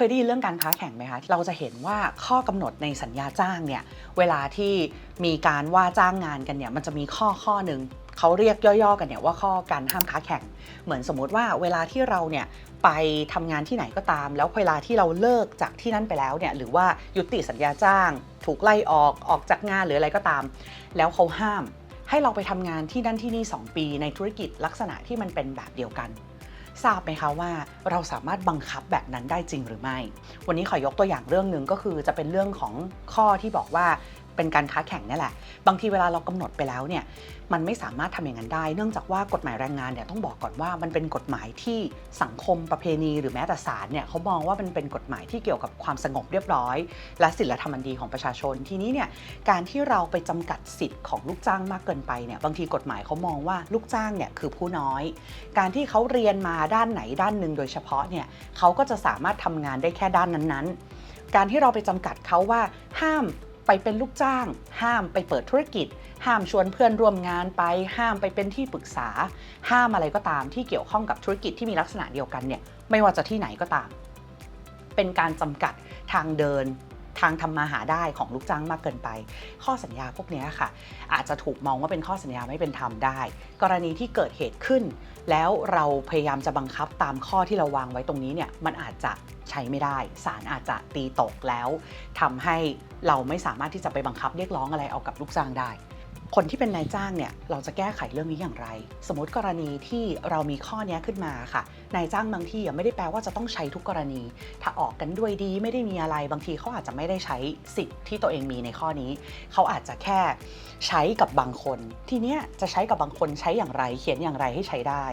เคยได้ยินเรื่องการค้าแข่งไหมคะ เราจะเห็นว่าข้อกำหนดในสัญญาจ้างเนี่ยเวลาที่มีการว่าจ้างงานกันเนี่ยมันจะมีข้อข้อหนึ่งเขาเรียกย่อๆกันเนี่ยว่าข้อการห้ามค้าแข่ง เหมือนสมมุติว่าเวลาที่เราเนี่ยไปทำงานที่ไหนก็ตาม แล้วเวลาที่เราเลิกจากที่นั่นไปแล้วเนี่ยหรือว่ายุติสัญญาจ้าง ถูกไล่ออกออกจากงานหรืออะไรก็ตาม แล้วเขาห้ามให้เราไปทำงานที่นั่นที่นี่ 2 ปีในธุรกิจลักษณะที่มันเป็นแบบเดียวกัน ทราบไหมคะว่าเราสามารถบังคับแบบนั้นได้จริงหรือไม่ วันนี้ขอยกตัวอย่างเรื่องหนึ่งก็คือจะเป็นเรื่องของข้อที่บอกว่า เป็นการค้าแข่งนี่แหละ บางทีเวลาเรากำหนดไปแล้วเนี่ยมันไม่สามารถทำอย่างนั้นได้ เนื่องจากว่ากฎหมายแรงงานเนี่ยต้องบอกก่อนว่ามันเป็นกฎหมายที่สังคมประเพณีหรือแม้แต่ศาลเนี่ยเขามองว่ามันเป็นกฎหมายที่เกี่ยวกับความสงบเรียบร้อย และศีลธรรมดีของประชาชนทีนี้เนี่ยการที่เราไปจำกัดสิทธิ์ของลูกจ้างมากเกินไปเนี่ยบางทีกฎหมายเขามองว่าลูกจ้างเนี่ยคือผู้น้อย การที่เขาเรียนมาด้านไหนด้านหนึ่งโดยเฉพาะเนี่ยเขาก็จะสามารถทำงานได้แค่ด้านนั้นๆ การที่เราไปจำกัดเขาว่าห้าม ไปเป็นลูกจ้าง ห้ามไปเปิดธุรกิจ ห้ามชวนเพื่อนร่วมงานไป ห้ามไปเป็นที่ปรึกษา ห้ามอะไรก็ตามที่เกี่ยวข้องกับธุรกิจที่มีลักษณะเดียวกันเนี่ยไม่ว่าจะที่ไหนก็ตาม เป็นการจำกัดทางเดินทางทำมาหาได้ของลูกจ้างมากเกินไป ข้อสัญญาพวกนี้ค่ะ อาจจะถูกมองว่าเป็นข้อสัญญาไม่เป็นธรรมได้ กรณีที่เกิดเหตุขึ้น แล้วเราพยายามจะบังคับตามข้อที่เราวางไว้ตรงนี้เนี่ยมันอาจจะ ใช้ไม่ได้ศาลอาจจะตีตกแล้วทำให้เราไม่สามารถที่จะไปบังคับเรียกร้องอะไรเอากับลูกจ้างได้ คนที่เป็นนายจ้างเนี่ยเราจะแก้ไขเรื่องนี้อย่างไร สมมติกรณีที่เรามีข้อนี้ขึ้นมาค่ะนายจ้างบางที่ไม่ได้แปลว่าจะต้องใช้ทุกกรณี ถ้าออกกันด้วยดีไม่ได้มีอะไรบางทีเขาอาจจะไม่ได้ใช้สิทธิ์ที่ตัวเองมีในข้อนี้เขาอาจจะแค่ใช้กับบางคน ทีเนี้ยจะใช้กับบางคนใช้อย่างไร เขียนอย่างไรให้ใช้ได้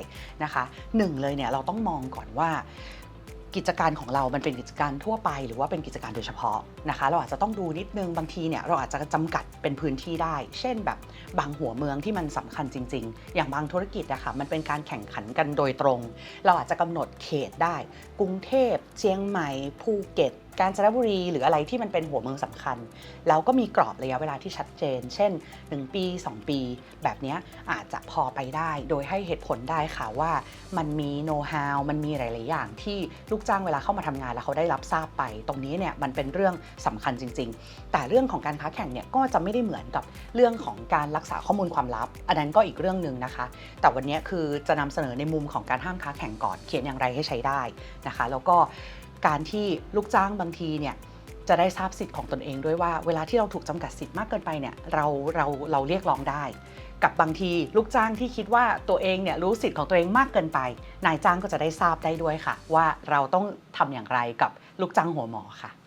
นะคะหนึ่งเลยเนี่ยเราต้องมองก่อนว่า กิจการของเรามันเป็นกิจการทั่วไป หรือว่าเป็นกิจการโดยเฉพาะนะคะ เราอาจจะต้องดูนิดนึงบางทีเนี่ยเราอาจจะจำกัดเป็นพื้นที่ได้ เช่นแบบบางหัวเมืองที่มันสำคัญจริง ๆ อย่างบางธุรกิจนะคะมันเป็นการแข่งขันกันโดยตรง เราอาจจะกำหนดเขตได้ กรุงเทพเชียงใหม่ภูเก็ต กาญจนบุรี หรืออะไรที่มันเป็นหัวเมืองสำคัญ แล้วก็มีกรอบระยะเวลาที่ชัดเจน เช่น 1 ปี 2 ปี แบบนี้อาจจะพอไปได้ โดยให้เหตุผลได้ค่ะว่ามันมีโน้ตฮาวมันมีหลาย ๆ อย่างที่ลูกจ้างเวลาเข้ามาทำงานแล้วเขาได้รับทราบไป ตรงนี้เนี่ยมันเป็นเรื่องสำคัญจริง ๆ แต่เรื่องของการค้าแข่งเนี่ยก็จะไม่ได้เหมือนกับเรื่องของการรักษาข้อมูลความลับ อันนั้นก็อีกเรื่องหนึ่งนะคะ แต่วันนี้คือจะนำเสนอในมุมของการห้ามค้าแข่งก่อนเขียนอย่างไรให้ใช้ได้นะคะ แล้วก็ การที่ลูกจ้างบางทีเนี่ยจะได้ทราบสิทธิ์ของตนเองด้วยว่าเวลาที่เราถูกจำกัดสิทธิ์มากเกินไปเนี่ยเราเราเราเรียกร้องได้ กับบางทีลูกจ้างที่คิดว่าตัวเองเนี่ยรู้สิทธิ์ของตัวเองมากเกินไป นายจ้างก็จะได้ทราบได้ด้วยค่ะ ว่าเราต้องทำอย่างไรกับลูกจ้างหัวหมอค่ะ